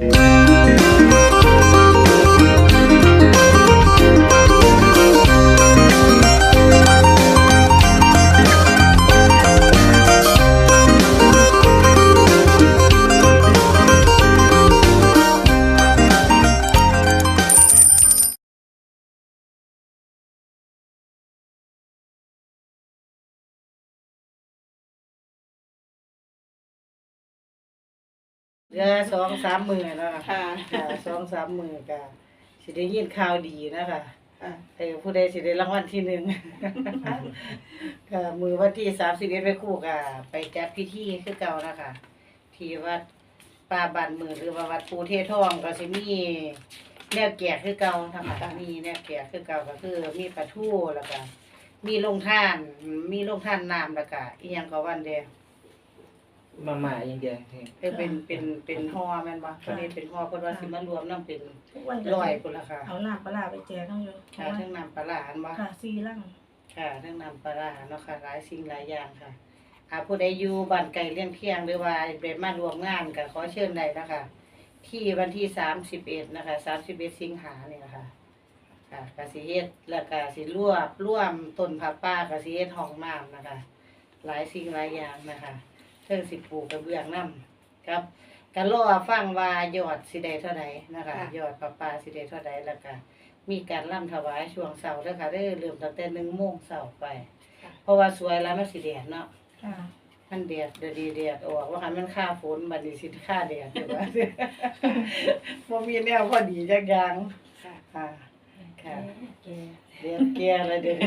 Música เดือสองสามมือแล้วค่ะค่ะ ค่ะสองสามมือก็สิได้ยินข่าวดีนะคะค่ะเออผู้ใดสิได้รางวัลที่หนึ่งก็มือวันที่สามสิบเอ็ดไปคู่กับไปจัดพิธีคือเก่านะคะที่วัดป่าบ้านมือหรือว่าวัดปูเทศทองก็สิมีแนวแก่คือเก่านะคะมีแนวแก่คือเก่าก็คือมีปลาทูแล้วก็มีลงท่าน มีลงท่านน้ำแล้วก็อีหยังก็วันเดียว มาม่าอย่างเดียวเองเออเป็นเป็นเป็นห่อแม่นบ่ตอนนี้เป็นห่อเพิ่นว่าสิมารวมนำเป็นทุกวันจะร้อยพุ่นล่ะค่ะเอาหน้าปลาร้าไปแจกเขาอยู่ค่ะทั้งน้ำปลาร้าอันบ่ค่ะซีร่างค่ะทั้งน้ำปลาร้าเนาะค่ะหลายสิ่งหลายอย่างค่ะหากผู้ใดอยู่บ้านไกลเลี้ยงเที่ยงหรือว่าเป็นมารวมงานก็ขอเชิญได้นะคะ ที่วันที่31นะคะ31สิงหาเนี่ยนะคะค่ะก็สิเฮ็ดแล้วก็สิรวบรวมต้นผักป่าก็สิเฮ็ดห้องน้ำนะคะ หลายสิ่งหลายอย่างนะคะเทิงสิปลูกกระเบื้องน้ำครับก็รอฟังว่ายอดสิได้เท่าใดนะคะ ค่ะ ยอดปลาปลาสิได้เท่าใดแล้วก็มีการร่ำถวายช่วงเสาร์แล้วค่ะได้เริ่มตั้งแต่หนึ่งโมงเสาร์ไป เพราะว่าสวยแล้วมันสิแดดเนาะค่ะมันแดดเดี๋ยวดีแดดออกว่าคันมันค่าฝนบัดนี้สิค่าแดดอยู่ว่า บ่มีแนวพอดีจักอย่างค่ะ ค่ะค่ะแกเดี๋ยวแก่แล้วเดี๋ยว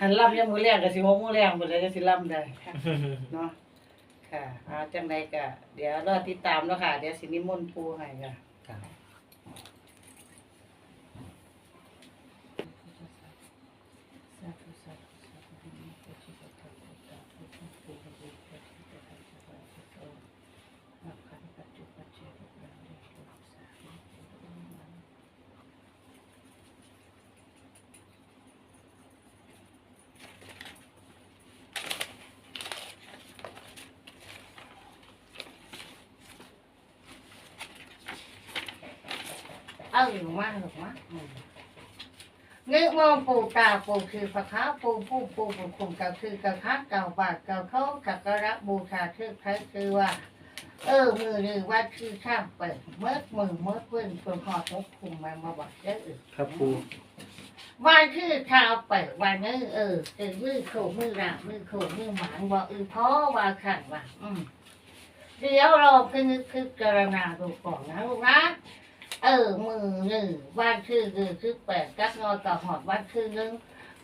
หันล่ำยังมือแรงก็สิหกมือแรงหมดเลยก็สิล่ำได้ เนาะ ค่ะเอาจังใดก็เดี๋ยวรอติดตามแล้วค่ะ เดี๋ยวสินิมนต์ปูให้ค่ะ ครับ เออมาหรอกมาอืมนึกมองปูตาปูคือพระค้าปูผู้ปูปูคุมก็คือกระทักเก่าบาทเก่าเขาสักกระบูชาคือใครคือว่า เออมือหรือว่าคือข้ามเปิดเมื่อมือเมื่อเพื่อนเพื่อนหอดนกคุมมามาบอกเด้อครับปูวันคือข้าวเปิดวันนี้เออเออมือโขมือรางมือโขมือหมางบอกเออพ่อว่าขันว่าอืมเดี๋ยวเราคือนึกคือกรณาดูก่อนนะลูกนะ เออ มือหนึ่งวันคือคือคือแปดกักงอต่อหอดวันคือหนึ่ง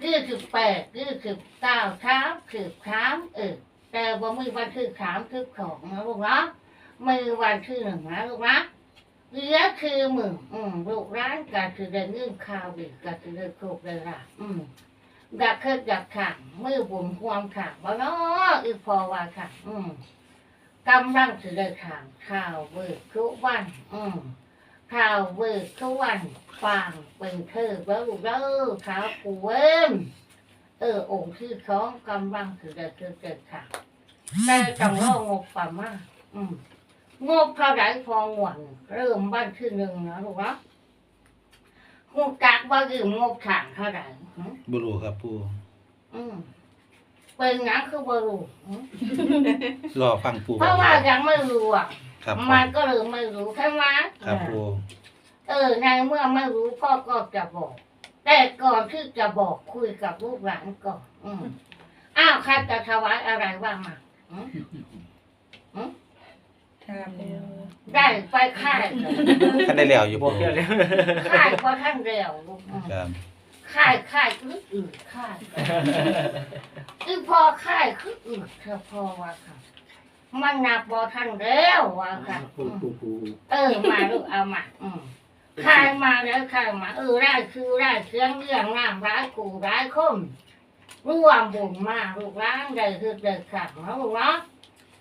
คือคือแปดคือคือเก้าเท้าคือขามเออแต่ว่ามือวันคือขามคือของนะลูกนะมือวันคือหนึ่งนะลูกนะเหลือคือมืออืมลูกร้านก็คือเดินเงื่อนข้าวอีกก็คือเดินโคกเลยล่ะ อืมอยากเคยอยากขังมือบุ่มความขังบ่เนาะอีพอว่าขังอืมกำลังถือเดินขังข้าวเบิกทุกวัน อืม ข่าวเบิกทุกวันฟังเป็นเธอเบ้าเด้อขาวปูเว้มเออองค์ที่สองกำลังถือเกิดเกิดค่ะแต่ต้องรองบประมาณอืมงบเท่าไหรพอหวนเริ่มบ้านที่หนึ่งนะลูกนะหูกักว่ายืมงบถังเท่าไหร่หืมบุรุครับปูอืมเป็นหยังคือบรูหืมรอฟังปูเพราะว่ายังไม่รู้อะ ครับผมมันก็เลยไม่รู้ใช่ไหมครับปูเออในเมื่อไม่รู้พ่อก็จะบอก แต่ก่อนที่จะบอกคุยกับลูกหลานก่อนอืมอ้าวใครจะถวายอะไรว่ามาอืมทำเร็วได้ไปค่ายก่อนท่านได้แล้วอยู่บปูอกเดียวเลยค่ายก็ท่านเร็วลูกอืมครับค่ายค่ายคืออื่นค่ายคือพอค่ายคืออื่นเธอพอว่าค่ะ มันหนักบอท่านเร็วว่าค่ะ ปูอืมปูปูเออมาลูกเอามาอืมขายมาแล้วขายมาเออได้คือได้เสียงเรื่องงามร้ายกูร้ายคมร่วมบุญมาลูกร้านได้คือเด็กขัดนะลูกเนาะ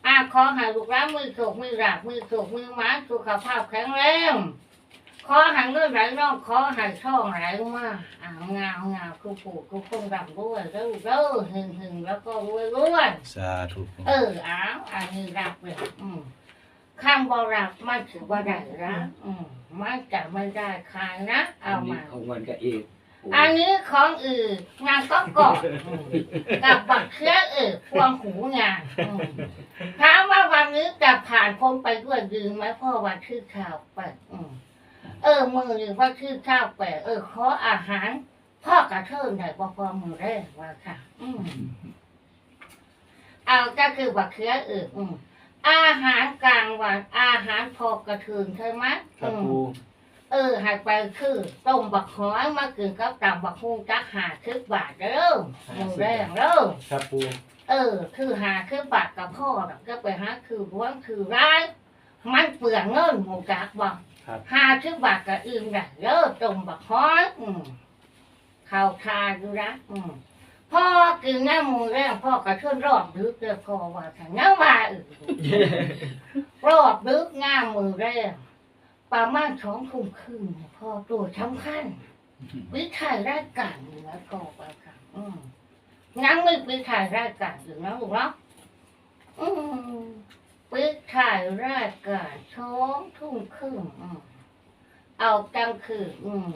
อาขอให้ลูกร้านมือโขกมือหลักมือโขกมือหมาสุขภาพแข็งแรง ขอให้เงินไหลน้องขอให้ช่องไหลมาอ่างงามงามคือปู่คือคงดำด้วยเด้อเด้อหึงหึงแล้วก็รวยรวยสาธุเอออ้าวอันนี้รับเลยอืมข้างบรับมันถือว่าได้ละอืมมันจะไม่ได้คายนะเอามาของวันกับเอกอันนี้ของอื่นงานก็กอดกับบักเชื้อเออพวงหูงานถามว่าวันนี้จะผ่านพ้นไปด้วยดีไหมพ่อวันชื่อข่าวไปอืม เออมือหรือว่าชื่อข้าวไปเออขออาหารพ่อกระเทิงไหนบ่พอมือแรกว่าค่ะ อืมเอาก็คือบักเชื้อเอออืมอาหารกลางวันอาหารพอกระเทิงใช่ไหมครับอืม ปูเออหายไปคือต้มบักหอยมากินกับตับบักฮุงจักหาคืบบาทเด้อหมูแดงเด้อครับปูเออ คือหาคือบาทกับพ่อน่ะก็ไปหาคือบ้วงคือร้ายมันเปลืองเงินหมูจักบอก ครับหาคือบาทกับอื่นได้เด้อต้มบักหอยอืมข้าวทาดูนะอืมพ่อกินน้ำหมูแดงพ่อกระชวนรอบดึกเด้อพ่อว่าทางน้ำว่าอื่นรอบดึกง่ามมือแรงประมาณสองทุ่มครึ่งเนี่ยพอตัวสำคัญ วิถีรายการอยู่แล้วก็ไปค่ะอืมงั้นไม่วิถีรายการอยู่นะลูกเนาะอืม วิถีรายการสองทุ่มครึ่งอืมเอากลางคืนอืม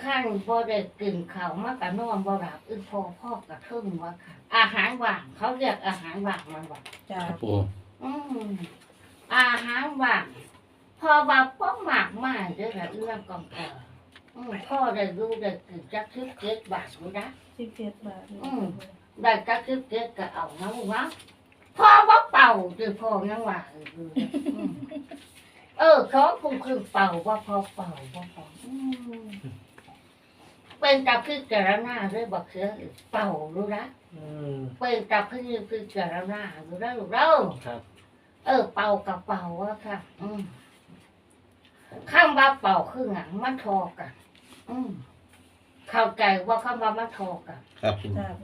ขั้นบ่ได้กินข้าวมากกะนอนบ่หลับอึพ่อพ่อกระเทิงว่าค่ะ อาหารว่าง เขาเรียกอาหารว่างมันว่าจ้าครับปูอืมอาหารว่างพอว่าป้อมหมากมากเด้อละเรื่องกองเอออืมพ่อได้รู้ได้กินจักชิบเก็ดบาทรู้นะสิบเจ็ดบาทอืมได้จักชิบเก็ดก็เอานะลูกนะ พ่อว่าเป่าคือพ่อยังว่าเอออืมเออขาคงคือเป่าว่าพอเป่าว่าพออืมเป็นตาพิจรณาด้วยบอกเสือเป่ารู้นะเป็นตาพิพิจรณารู้นะลูกเราครับเออ เป่ากับเป่าอะค่ะ อืมข้ามว่าเป่าคือหนังมันทอกันอืมเข้าใจว่าข้ามว่ามันทอกันครับ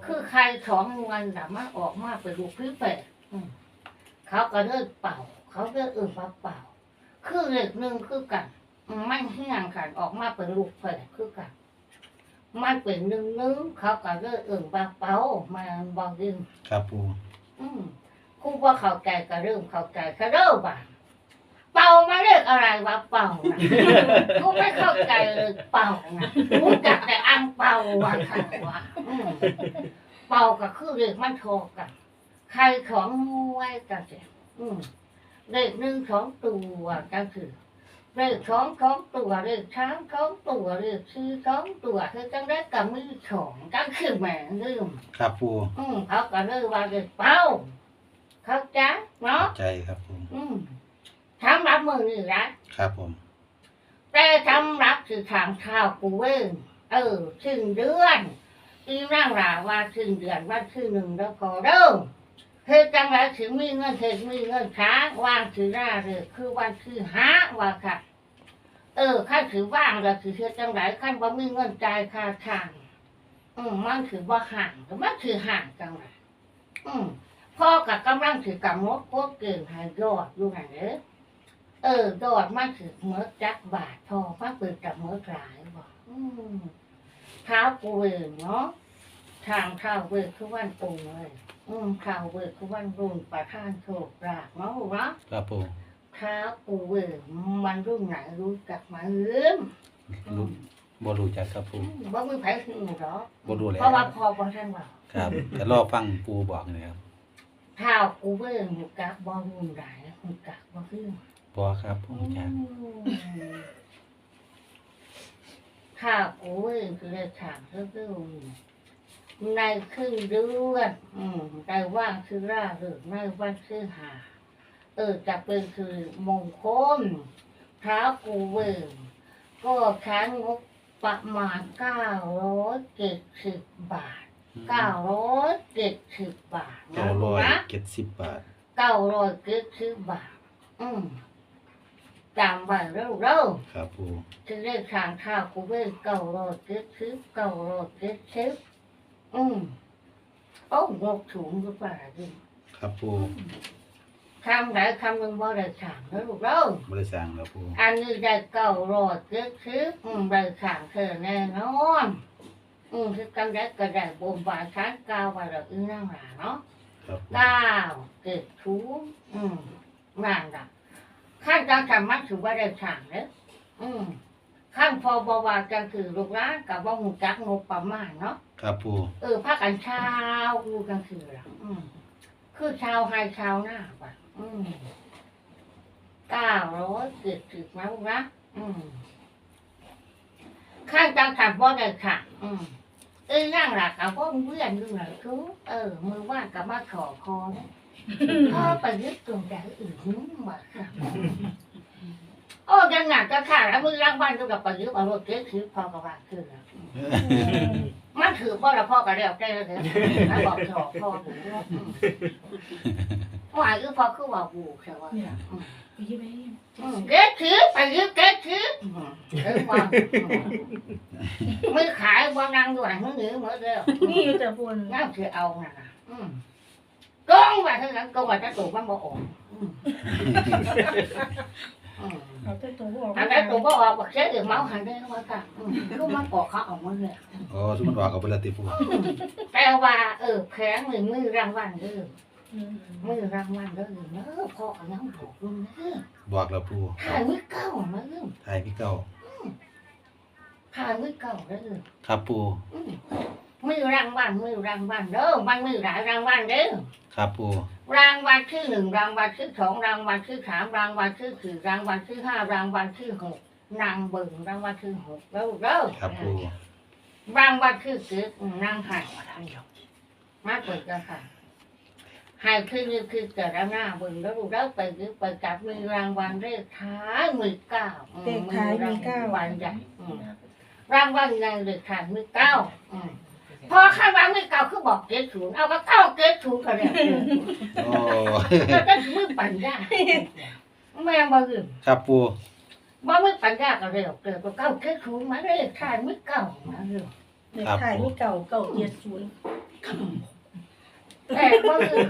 คือใครสองวันสามารถออกมาเป็นลูพี่เป็ด เขาก็เลิกเป่า เขาเลิกอื่นว่าเป่า คือเล็กหนึ่งคือกันอืมมันเฮี้ยงกันออกมาเป็นลูกเป็ดคือกัน มันเป็นหนึ่งนึงเขาก็เลิกอื่นว่าเป่ามันบอกดึงครับปูอืมครูว่าเข้าใจก็เริ่มเข้าใจก็เริ่มบ่าเป่ามาเรียกอะไรวะเป่านะกูไม่เข้าใจเลยเป่านะกูจักแต่อังเป่าว่าค่ะว่าอืมเป่าก็คือเรียกมันโทรกัน ใครของไว้กันเสียอืมเลขหนึ่งสองตัวก็คือเลขสองสองตัวเลขสามสองตัวเลขสี่สองตัวคือจังได้กับมือสองก็คือแหม่ลืมครับปูอืมเขาก็เลยว่าเด็กเป้าเข้าใจเนาะใจครับปูอืมทำรับมือนี่นะครับผม แต่ทำรับคือทางข้าวกูเว้งเออถึงเดือนอีร่างราว่าถึงเดือนว่าคือหนึ่งแล้วก็เริ่ม เฮ็ดจังไรถึงมีเงินเฮ็ดมีเงินค้าวางถือราเลยคือวันคือหาว่าค่ะ เออขั้นถือว่างแล้วถือเฮ็ดจังไรขั้นว่ามีเงินจ่ายค่าทางอืมมันถือว่าห่างแต่มันถือห่างจังไรอืมพ่อกับกำลังถือกำมดโคตรเก่งหายยอดอยู่หันเด้อเออยอดมันถือเมื่อจักบาทพอมาเปิดกับเมื่อหลายบอกอืมเท้ากูเองเนาะทางเท้าเวกคือวันปูเลย อืมเท้าเวกคือวันรุ่นประทานโชคลาภเนาะลูกเนาะครับปูเท้าปูเวกมันรุ่นไหนรู้จักไหมาเอื้อมรู้บ่รู้จักครับปูว่ามือไผ่คือหรอกบ่รู้แล้วเพราะว่าพอพอท่านว่าครับจะรอฟังปูบอกเลยครับข้าวกูเบิ่งหูกักบ่หุ่นหลายหูกักบ่ขึ้นบ่ครับปูจักข้าวกูเบิ่งคือได้ถามเพิ่ม ในครึ่งเดือน อืมในว่างคือร่าหรือในวันคือหา เออจะเป็นคือมงคลข้าวกูเบิ่งก็ใช้งบประมาณเก้าร้อยเจ็ดสิบบาทเก้าร้อยเจ็ดสิบบาทเก้าร้อยนะเจ็ดสิบบาทเก้าร้อยเจ็ดสิบบาท อืมจำไว้เร็วเร็วครับปูๆจะได้ทางข้าวกูเว้นเก้าร้อยเจ็ดสิบเก้าร้อยเจ็ดสิบ อืมโอ้งกถุงหรือเปล่าดิครับปูคำไหนคำหนึ่งบ่ได้ถามนะลูกเร็วบ่ได้สั่งแล้วปูอันนี้ได้เก้าร้อยเจ็ดสิบอืมได้ถามเธอแน่นอนอืมคือกันได้ก็ได้บ่มบานชั้นเก้าว่าเราอื้อนั่งหลาเนาะครับปูเก้าเกิดทุกอืมนั่นละขั้นการทำมัดถือว่าได้สั่งเด้ออืมขั้นพอบวาจังคือลูกร้านกับว่าหูจักงบประมาณเนาะ ครับปูเออพักกันเช้ากูกลางคืนละอืมคือชาวไฮชาวหน้าว่ะอืมเก้าร้อยเจ็ดสิบนะลูกนะอืมข้างจังขับบ่ได้ค่ะ อืมเอ้ยนั่งหลักกับพ่อเพื่อนดูหน่อยทุกเออ มือว่างกับมาขอคอเนี่ยพ่อไปยึดตรงใจอื่นว่ะค่ะโอ้ยังหนักจะขาดแล้วมือร่างบ้านก็กับไปยึดเอารถเก๊คือพอกับว่าคือแล้ว มันถือพ่อละพ่อก็เรียกได้เลยนะบอกถอกพ่อหูเนาะอืมว่าคือพ่อคือว่าหูใช่ว่าอืมไปยิ้มไปอืมเก๊ถือไปยืมเก๊ถืออืมเออว่ามือขายว่านั่งอยู่หลังมือหนีเหมือนเดิมนี่อยู่แต่บนงั้นคือเอาน่ะนะอืมก้องว่าเท่านั้นก็ว่าจะตูมันบ่ออกอืมอืม เอาแต่ตัวบอกอันนั้นตูบ่ออกบอกเสียเดี๋ยวเมาหันได้ว่าค่ะอืมลูกมันกอกเขาเออกมาเลยโอ้สมมติว่าเขาเป็นละติปูแต่ว่า เออแผงหนึ่งมือรางวัลเด้ออืมมือรางวัลเด้อเนอะพ่อเอาน้ำบอกลุงเด้อบอกแล้วปูถ่ายมือเก่ามาเด้อไทยพี่เก้าถ่ายมือเก่าเด้อครับปูอืม มือรางวัลมือรางวัลเด้อมันมือหลายรางวัลเด้อครับปูรางวัลที่หนึ่งรางวัลที่สองรางวัลที่สามรางวัลที่สี่รางวัลที่ห้ารางวัลที่หกนางเบิ่งรางวัลที่หกเด้อเด้อครับปูรางวัลที่สิบนางหายมาเปิดกันค่ะหายคือนี่คือแต่ละหน้าเบิ่งแล้วดูแล้วไปยึดไปจับมีรางวัลเลขท้ายมือเก้าอืมเด็กท้ายมีเก้ารางวัลใหญ่อืมรางวัลใหญ่เลขท้ายมือเก้าอืม พอข้างวางมือเก้าคือบอกเกศศูนย์เอาก็เก้าเกศศูนย์ก็แล้วโอ้ก็ต้องมือปัญญาแม่บ่ลืมครับปูบ่มือปัญญาก็เร็วเกิดก็เก้าเกศศูนย์มาเลขท้ายมือเก้ามาเร็วเด็กถ่ายมีเก่าเก่าเจ็ดศูนย์แต่บ่ลืม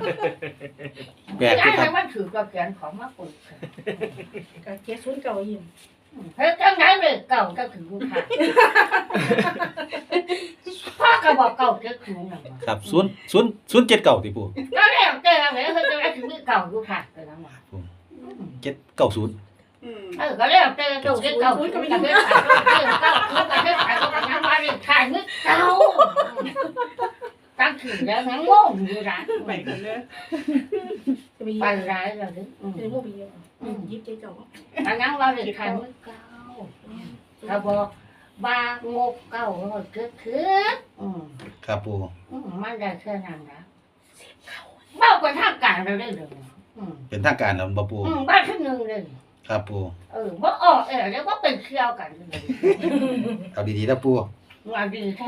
แปลกไอ้ที่คให้รับมันถือกับแขนของมาปุ๋ยกับเจ็ดศูนย์เก่ายิ้ม เฮ้ยจังไหนเลยเก่าก็ถือค่ะพ่อก็บอกเก่าเก็ถือหนังครับศูนย์ศูนย์ศูนย์เจ็ดเก้าติปูก็แล้วแต่เลยเฮ้ยจังไหนถือมีเก่าอยู่ค่ะแต่ละวันเจ็ดเก้าศูนย์เออก็แล้วแต่ตัวเก็เก่าถือกับเก็ขายเก่าถือกับเก็ขายก็ยังมาเรียกขายมือเก่าตั้งถือแล้วงั้นงงอยู่ร้านไปกันเลยจะไปยิ้ไปมร้ายแล้วดิจะได้โมบิเยอะยิ้มใจเก่าอันนั้นเราเรียกขายมือเก่าเขาบอกบางบเก่าเราเกิดขึ้นอืมครับปูอืมมันได้แค่นั้นนะเบ้ากันทางการเราได้เลยอืมเป็นทางการแล้วบ่ปูอืมบ้านที่หนึ่งเลยครับปูเออว่าออกเออแล้วว่าเป็นเที่ยวกันเลยเอาดีๆนะปูงานดีแท้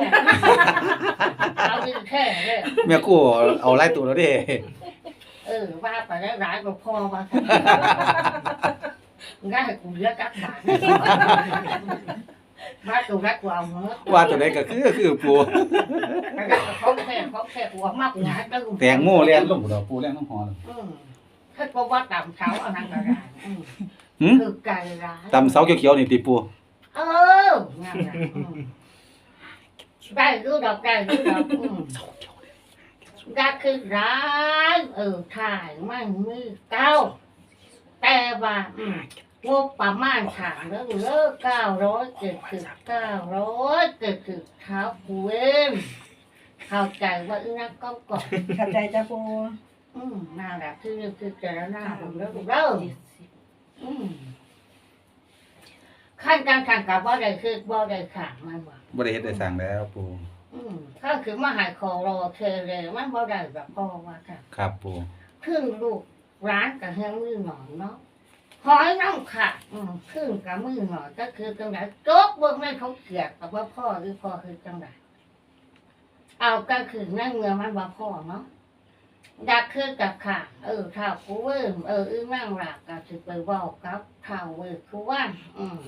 เอาดีแท้เลยแม่กูเอาไล่ตัวแล้วเด้ เออว่าไปแล้วร้ายก็พอว่าง่ายกูเลือกกักบาทว่าตัวแรกกูเอาเมื่อว่าตัวใดก็คือคือปูแล้วก็เขาแค่เขาแค่กูมากงานก็แตงโมเรียนลงดอกปูเรียนต้องหออืมถ้าก็ว่าต่ำเช้าเอานั่งกระดานอืมหืมคือไก่ร้ายตำเสาเขียวๆนี่ติปูเออนั่นน่ะอืมได้รู้ดอกได้รู้ดอกอืม ก็คือร้ายเออถ่ายมันมือเก้า แต่ว่าอืมงบประมาณถามแล้วเลิกเก้าร้อยเจ็ดสิบเก้าร้อยเจ็ดสิบเท้าคูเวนเข้าใจว่าอีนักก็ก่อนขับใจจ้าปูอืมน่ารักที่คือเจรนาผมแล้วเล่าอืมขั้นการขังกับบ่ได้คือบ่ได้ขังมันว่าบ่ได้เฮ็ดได้สั่งแล้วปูอืม ถ้าคือมาหายคอรอเธอเลยมันบ่ได้แบบพ่อว่าค่ะครับปูครึ่งลูกร้านกับเฮือมือหน่อยเนาะหอยน้ำขาดอืมครึ่งกับมือหน่อยก็คือจังไดโจ๊กเบิ่งไม่เขาเกลียดกับว่าพ่อหรือพ่อคือจังไดเอาก็คือนั่งเงือมันว่าพ่อเนาะดักคือกับขาดเออถ้ากูเวิมเอออึ้งนั่งหลักก็สิไปเว้ากับท้าวเวิร์กูว่าอืม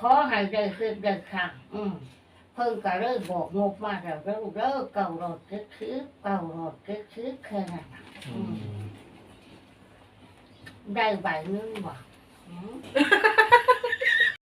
ขอให้ได้คือได้ขาดอืมเพิ่งก็เลิกบอกงบมาแล้วเลิกเลิกเก่ารถก็คือเก่ารถก็คือแค่นั้นน่ะอืมได้ใบหนึงบ่อืม